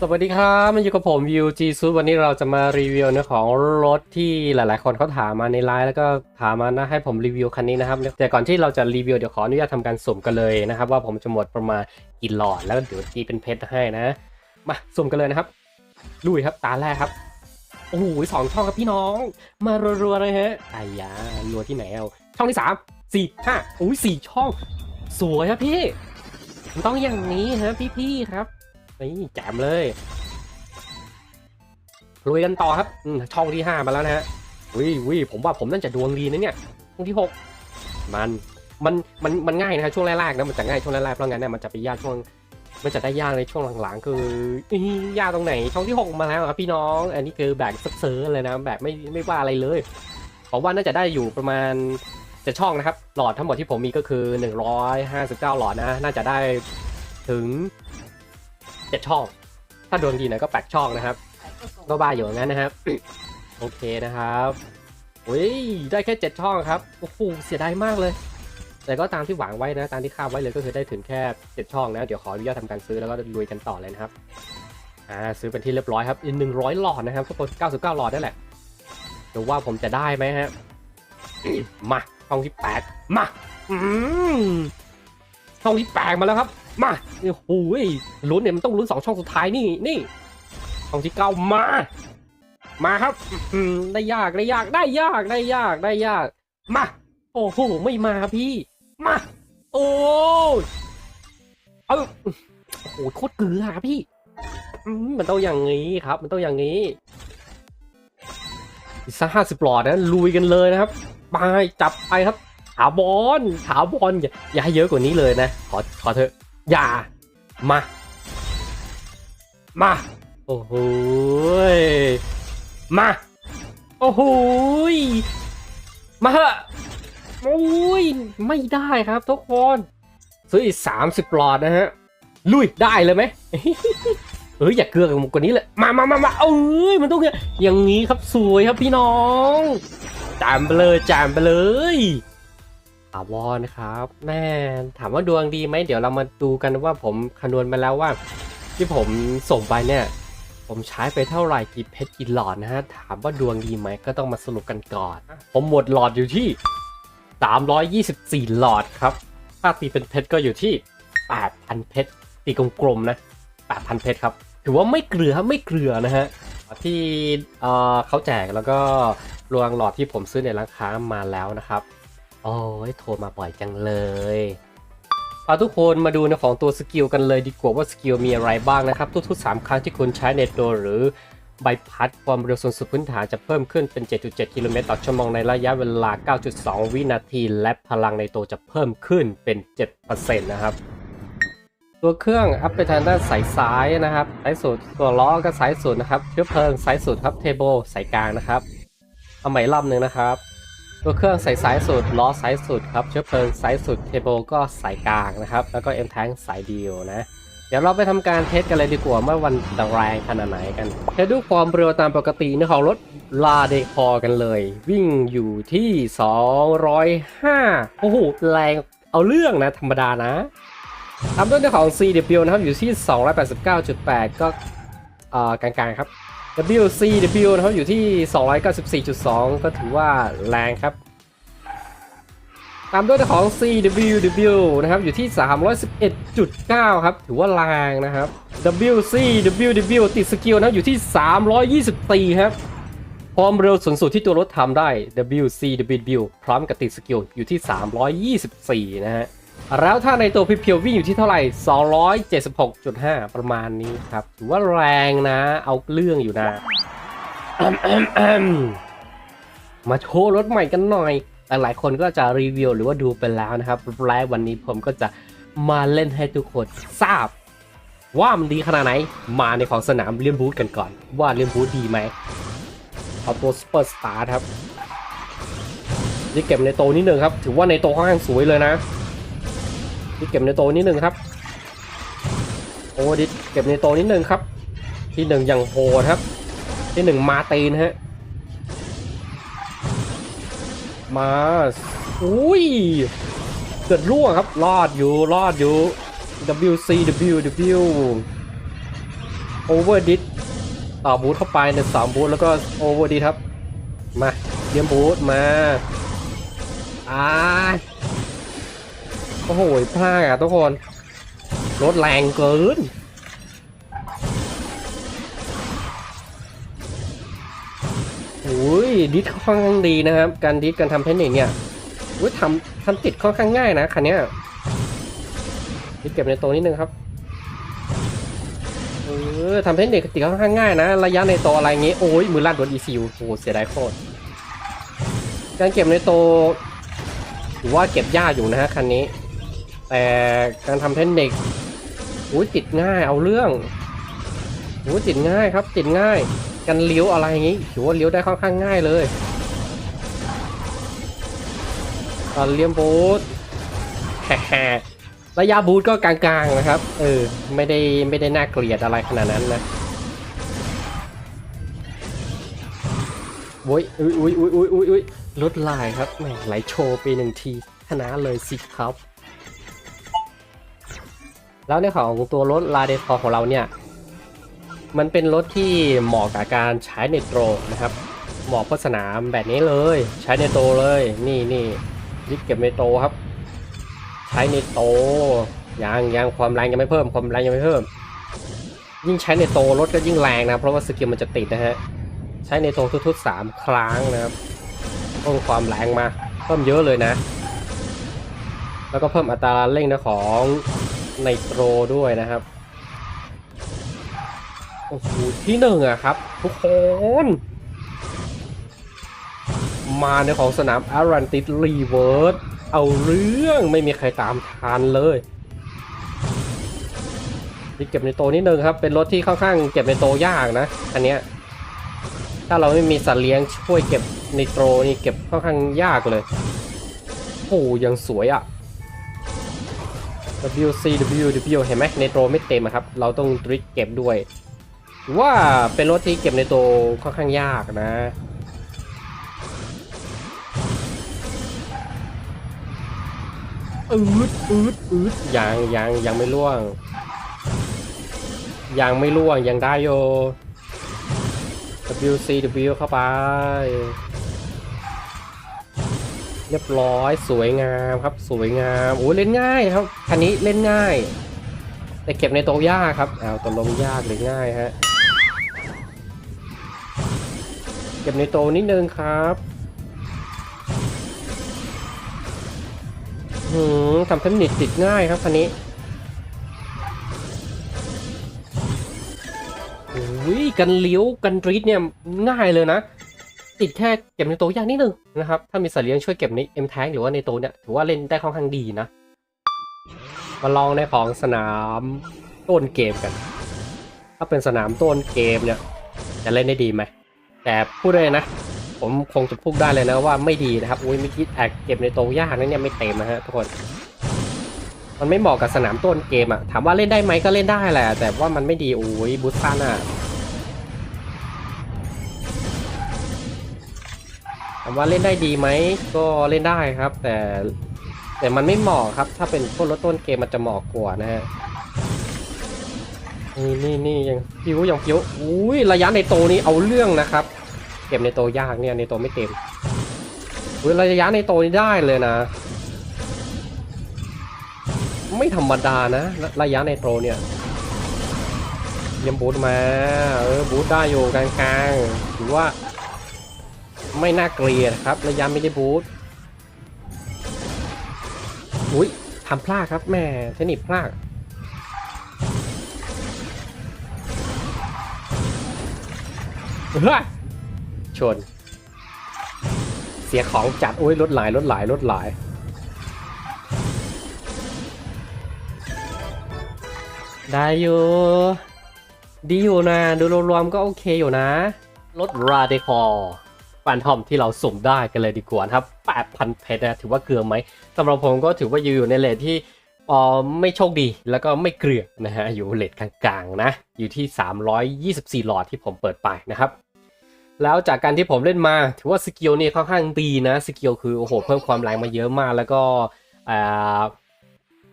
สวัสดีครับมันอยู่กับผมวิวจีซูวันนี้เราจะมารีวิวเนื้อของรถที่หลาย ๆ คนเขาถามมาในไลน์แล้วก็ถามมานะให้ผมรีวิวคันนี้นะครับแต่ก่อนที่เราจะรีวิวเดี๋ยวขออนุญาตทำการสุ่มกันเลยนะครับว่าผมจะหมดประมาณกี่หลอดแล้วเดี๋ยวตีเป็นเพชรให้นะ มาสุ่มกันเลยนะครับลุยครับตาแรกครับโอ้โหสองช่องครับพี่น้อง มารัวๆเลยฮะไอ้ยารัวที่ไหนเอาช่องที่สามสี่ห้าโอ้ยสี่ช่อง สวยครับพี่ มันต้องอย่างนี้ฮะพี่ๆครับ นี่แจมเลยลุยกันต่อครับช่องที่5มาแล้วนะฮะวิวิผมว่าผมน่าจะดวงดีนะเนี่ยช่องที่6มันมันมันมันง่ายนะฮะช่วงแรกๆนะมันจะง่ายช่วงแรกๆเพราะงั้นเนี่ยมันจะไปยากช่วงมันจะได้ยากในช่วงหลังๆ คือยากตรงไหนช่องที่ 6 มาแล้วครับพี่น้อง อันนี้คือแบบเซิร์ฟเลยนะแบบไม่ไม่ว่าอะไรเลยผมว่าน่าจะได้อยู่ประมาณจะช่องนะครับ หลอดทั้งหมดที่ผมมีก็คือ 159 หลอดนะ น่าจะได้ถึง เจ็ดช่อง ถ้าดวงดีหน่อยก็แปดช่องนะครับก็บ้าอยู่งนั้นนะครับ โอเคนะครับอุ้ยได้แค่เจ็ดช่องครับโอ้โหเสียดายมากเลย แต่ก็ตามที่หวังไว้นะตามที่คาดไว้เลยก็คือได้ถึงแค่เจ็ดช่องนะเดี๋ยวขออนุญาตทำการซื้อแล้วก็ลุยกันต่อเลยนะครับอ่าซื้อเป็นที่เรียบร้อยครับอีกหนึ่งร้อยหลอดนะครับทุกคนเก้าสิบเก้าหลอดนั่นแหละดูว่าผมจะได้ไหมฮะมาช่องที่แปดมาอืมช่องที่แปดมาแล้วครับ มาโอ้โหลุ้นเนี่ยมันต้องลุ้นสองช่องสุดท้ายนี่นี่ช่องที่เก้ามา มาครับได้ยากได้ยากได้ยากได้ยากได้ยาก มา โอ้โหไม่มาพี่ มา โอ้เอาโอ้โหโคตรเกลือครับพี่มันต้องอย่างนี้ครับ มันต้องอย่างนี้อีกสักห้าสิบหลอดนะลุยกันเลยนะครับไปจับไปครับถาวรถาวรอย่าอย่าให้เยอะกว่านี้เลยนะ ขอขอเถอะ อย่า มา มา โอ้โหมา โอ้โหมาเถอะโอ้ย ไม่ได้ครับทุกคน ซื้ออีกสามสิบหลอดนะฮะ ลุยได้เลยไหมเฮ้ยอย่าเกลือกันกว่านี้เลยมามามามาเอ้ยมันต้องอย่างนี้ครับสวยครับพี่น้องจามไปเลยจามไปเลยาวรนะครับแม่ถามว่าดวงดีไหมเดี๋ยวเรามาดูกันว่าผมคำนวณมาแล้วว่า ที่ผมส่งไปเนี่ย ผมใช้ไปเท่าไหร่กี่เพชรกี่หลอดนะฮะ ถามว่าดวงดีไหมก็ต้องมาสรุปกันก่อน ผมหมดหลอดอยู่ที่ 324 หลอดครับ ถ้าตีเป็นเพชรก็อยู่ที่ 8,000 เพชรตีกลมๆนะ 8,000 เพชรครับ ถือว่าไม่เกลือไม่เกลือนะฮะที่เออเขาแจกแล้วก็รวงหลอดที่ผมซื้อในร้านค้ามาแล้วนะครับ โอ้ยโทรมาบ่อยจังเลยเอาทุกคนมาดูในของตัวสกิลกันเลยดีกว่าว่าสกิลมีอะไรบ้างนะครับ ทุกๆ3ครั้งที่คุณใช้ในตัวหรือใบพัดความเร็วสูงสุดพื้นฐานจะเพิ่มขึ้นเป็น 7.7 กิโลเมตรต่อชั่วโมงในระยะเวลา 9.2 วินาที และพลังในตัวจะเพิ่มขึ้นเป็น 7%นะครับ ตัวเครื่องอัพไปทางด้านสายซ้ายนะครับสายสุดตัวล้อก็สายสุดนะครับเชื้อเพลิงสายสุดครับเทเบิลสายกลางนะครับ เอาใหม่อีกรอบหนึ่งนะครับ ตัวเครื่องใส่สายสุดล้อสายสุดครับเชื้อเพลิงสายสุดเทเบิลก็สายกลางนะครับ แล้วก็เอ็มแทงสายเดียวนะ เดี๋ยวเราไปทำการเทสกันเลยดีกว่าว่าวันจะแรงขนาดไหนกันเทด้วยความเร็วตามปกติในของรถลาเดคอกันเลย วิ่งอยู่ที่ 205 โอ้โหแรงเอาเรื่องนะธรรมดานะตามด้วยของ CW นะครับอยู่ที่ 289.8 ก็เออกลางๆครับ WCW นะครับอยู่ที่ 294.2 ก็ถือว่าแรงครับ ตามด้วยของ CWW นะครับอยู่ที่ 311.9 ครับ ถือว่าแรงนะครับ WCWW ติดสกิลนะครับอยู่ที่ 324 ครับความเร็วสูงสุดที่ตัวรถทำได้ WCWW พร้อมกับติดสกิลอยู่ที่ 324 นะฮะ แล้วถ้าในตัวเพียววิ่งอยู่ที่เท่าไหร่ 276.5 ประมาณนี้ครับ ถือว่าแรงนะ เอาเรื่องอยู่นะ มาโชว์รถใหม่กันหน่อย หลายคนก็จะรีวิวหรือว่าดูไปแล้วนะครับและวันนี้ผมก็จะมาเล่นให้ทุกคนทราบ ว่ามันดีขนาดไหน มาในของสนามเลียนบูธกันก่อน ว่าเลียนบูธดีไหมเอาตัวสเปอร์สตาร์ครับนี่เก็บในโตนิดนึงครับ ถือว่าในโตค่อนข้างสวยเลยนะ นี่เก็บในโตนิดนึงครับโอ้ดิเก็บในโตนิดนึงครับ ที่หนึ่งอย่างโหดครับ ที่หนึ่งมาตีนฮะมาอุ้ยเกิดรั่วครับรอดอยู่รอดอยู่ WCWW โอเวอร์ดิสต่อบูทเข้าไปในสองบูทแล้วก็โอเวอร์ดิครับ มาเยี่ยมบูทมาอ่า โอ้โหพลาดอะทุกคน รถแรงเกิน โอ้ย ดิสค่อนข้างดีนะครับ การดิสการทำเทคนิคเนี่ยอุ้ยทำทำติดค่อนข้างง่ายนะคันเนี้ยดิสเก็บในตัวนิดนึงครับเออทำเทคนิคติดค่อนข้างง่ายนะ ระยะในตัวอะไรอย่างงี้โอ้ย มือลั่นโดน ECU โอ้โหเสียดายโคตรการเก็บในตัวถือว่าเก็บยากอยู่นะฮะคันนี้ แต่การทำเทคนิคอุ้ยติดง่ายเอาเรื่องอุ้ยติดง่ายครับติดง่าย กันเลี้ยวอะไรอย่างนี้ถือว่าเลี้ยวได้ค่อนข้างง่ายเลยตอนเลี้ยมบูทระยะบูทก็กลางๆนะครับ เออ ไม่ได้ไม่ได้น่าเกลียดอะไรขนาดนั้นนะโว้ยอุ้ยอุ้ยอุ้ยอุ้ยอุ้ยอุ้ยรถลายครับแหมไหลโชว์ไปหนึ่งทีชนะเลยสิครับ แล้วในของตัวรถลาเดคอของเราเนี่ย มันเป็นรถที่เหมาะกับการใช้ในโตรนะครับ เหมาะพื่สนามแบบนี้เลย ใช้ในโตรเลย นี่นี่ยึดเก็บในโตรครับ ใช้ในโตรยังยังความแรงยังไม่เพิ่ม ความแรงยังไม่เพิ่ม ยิ่งใช้ในโตรรถก็ยิ่งแรงนะ เพราะว่าสกิลมันจะติดนะฮะ ใช้ในโตรทุกๆสามครั้งนะครับ เพิ่มความแรงมา เพิ่มเยอะเลยนะ แล้วก็เพิ่มอัตราเร่งนะของ ในโตรด้วยนะครับ โอ้โห ที่หนึ่งอะครับ ทุกคน มาในของสนามอารันติสรีเวิร์สเอาเรื่องไม่มีใครตามทันเลยนี่เก็บในโตนิดนึงครับ เป็นรถที่ค่อนข้างเก็บในโตยากนะ อันเนี้ย ถ้าเราไม่มีสัตว์เลี้ยงช่วยเก็บในโตรนี่เก็บค่อนข้างยากเลย โอ้ยังสวยอะ WC W W เห็นไหมในโตรไม่เต็มอะครับ เราต้องดริกเก็บด้วย ว่าเป็นรถที่เก็บในตัวค่อนข้างยากนะ อืดอืดอืดยังยังยังไม่ล่วง ยังไม่ล่วงยังได้โย WCW เข้าไป เรียบร้อยสวยงามครับ สวยงามโอ้ยเล่นง่ายครับคันนี้เล่นง่าย แต่เก็บในโตะยากครับเอาตกลงยากหรือง่ายฮะเก็บในโตนิดนึงครับหืมทำเทคนิคติดง่ายครับคันนี้อุ้ยกันเลี้ยวกันดรีดเนี่ยง่ายเลยนะ ติดแค่เก็บในโตะยากนิดนึงนะครับ ถ้ามีสัตว์เลี้ยงช่วยเก็บใน M Tank หรือว่าในโตะเนี่ย ถือว่าเล่นได้ค่อนข้างดีนะ มาลองในของสนามต้นเกมกัน ถ้าเป็นสนามต้นเกมเนี่ย จะเล่นได้ดีไหม แต่พูดเลยนะ ผมคงจะพูดได้เลยนะว่าไม่ดีนะครับ อุ้ยไม่คิดแอกเก็บในโตะยากนั้นเนี่ยไม่เต็มนะฮะทุกคน มันไม่เหมาะกับสนามต้นเกมอะถามว่าเล่นได้ไหมก็เล่นได้แหละ แต่ว่ามันไม่ดี โอ้ยบูสตันอะ ว่าเล่นได้ดีไหมก็เล่นได้ครับ แต่แต่มันไม่เหมาะครับ ถ้าเป็นพวกรถต้นเกมมันจะเหมาะกว่านะฮะนี่นี่นี่ยังพิวยังพิวอุ้ยระยะในโตนี้เอาเรื่องนะครับ เก็บในโตยากเนี่ยในโตไม่เต็มอุ้ยระยะในโตนี้ได้เลยนะ ไม่ธรรมดานะ ระยะในโตเนี่ยเยี่ยมบูทมาเออบูทได้อยู่กลางๆถือว่า ไม่น่าเกลียดครับระยะไม่ได้บูทอุ้ยทำพลาดครับแม่เทคนิคพลาดเฮ้ยชน เสียของจัดโอ้ยรถหลายรถหลายรถหลายได้อยู่ ดีอยู่นะ ดูรวมๆก็โอเคอยู่นะรถราเดคอร์ แฟนทอมที่เราสุ่มได้กันเลยดีกว่านะครับ 8,000 เพชรนะถือว่าเกลือไหมสำหรับผมก็ถือว่าอยู่ในเลทที่เออไม่โชคดีแล้วก็ไม่เกลือนะฮะอยู่เลทกลางๆนะ อยู่ที่ 324 หลอดที่ผมเปิดไปนะครับ แล้วจากการที่ผมเล่นมา ถือว่าสกิลนี่ค่อนข้างดีนะสกิลคือโอ้โหเพิ่มความแรงมาเยอะมาก แล้วก็อ่า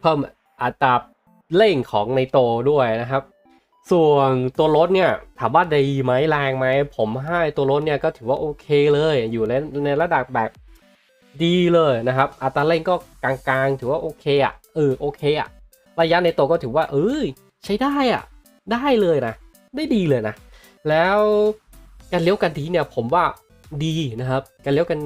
เพิ่มอัตราเร่งของในโตด้วยนะครับ ส่วนตัวรถเนี่ยถามว่าดีไหมแรงไหม ผมให้ตัวรถเนี่ยก็ถือว่าโอเคเลย อยู่ในในระดับแบบดีเลยนะครับ อัตราเร่งก็กลางๆ ถือว่าโอเคอะเออโอเคอะ ระยะในตัวก็ถือว่า เอ้ยใช้ได้อะ ได้เลยนะ ได้ดีเลยนะ แล้วการเลี้ยวกันทีเนี่ยผมว่าดีนะครับ การเลี้ยวกัน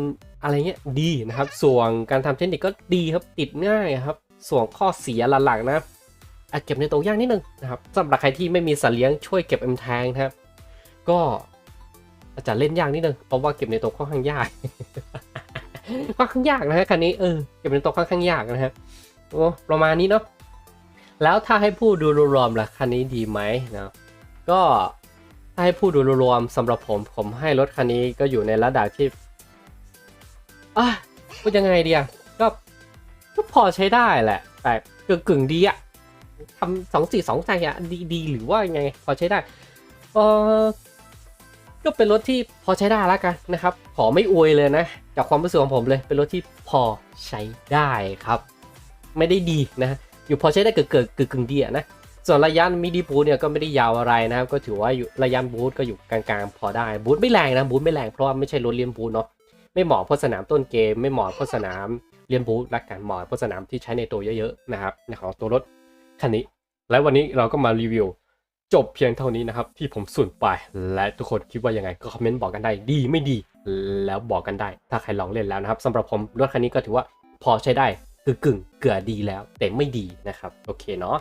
อะไรเงี้ยดีนะครับ ส่วนการทำเทคนิคก็ดีครับติดง่ายครับ ส่วนข้อเสียหลักๆนะ อาจเก็บในตัวย่ากนิดนึงนะครับสำหรับใครที่ไม่มีสัตว์เลี้ยงช่วยเก็บเอ็มแทงนะครับ ก็อาจจะเล่นยากนิดนึงเพราะว่าเก็บในตัวค่อนข้างยากค่อนข้างยากนะฮะคันนี้เออเก็บในตัวค่อนข้างยากนะฮะโอ้ประมาณนี้เนาะแล้วถ้าให้พูดดูรวมๆล่ะคันนี้ดีไหมนะก็ถ้าให้พูดดูรวมๆสำหรับผมผมให้รถคันนี้ก็อยู่ในระดับที่อะพูดยังไงดีอะก็ก็พอใช้ได้แหละ แต่กึ่งกึ่งดีอะ ทำสองสี่สองใจอะดีดีหรือว่ายังไงพอใช้ได้เออก็เป็นรถที่พอใช้ได้แล้วกันนะครับ ขอไม่อวยเลยนะ จากความรู้สึกของผมเลย เป็นรถที่พอใช้ได้ครับ ไม่ได้ดีนะ อยู่พอใช้ได้เกิดเกิดกึ่งกึ่งดีอะนะ ส่วนระยะมิดีบูทเนี่ยก็ไม่ได้ยาวอะไรนะครับ ก็ถือว่าอยู่ระยะบูทก็อยู่กลางๆ พอได้ บูทไม่แรงนะ บูทไม่แรงเพราะว่าไม่ใช่รถเลียนบูทเนาะ ไม่เหมาะเพราะสนามต้นเกม ไม่เหมาะเพราะสนามเลียนบูทและการเหมาะเพราะสนามที่ใช้ในตัวเยอะๆนะครับในของตัวรถ คันนี้ และวันนี้เราก็มารีวิว จบเพียงเท่านี้นะครับ ที่ผมสุ่นไป และทุกคนคิดว่ายังไงก็คอมเมนต์บอกกันได้ดีไม่ดี แล้วบอกกันได้ ถ้าใครลองเล่นแล้วนะครับสำหรับผมรถคันนี้ก็ถือว่าพอใช้ได้คือกึ่งเกือดีแล้วแต่ไม่ดีนะครับ โอเคเนาะ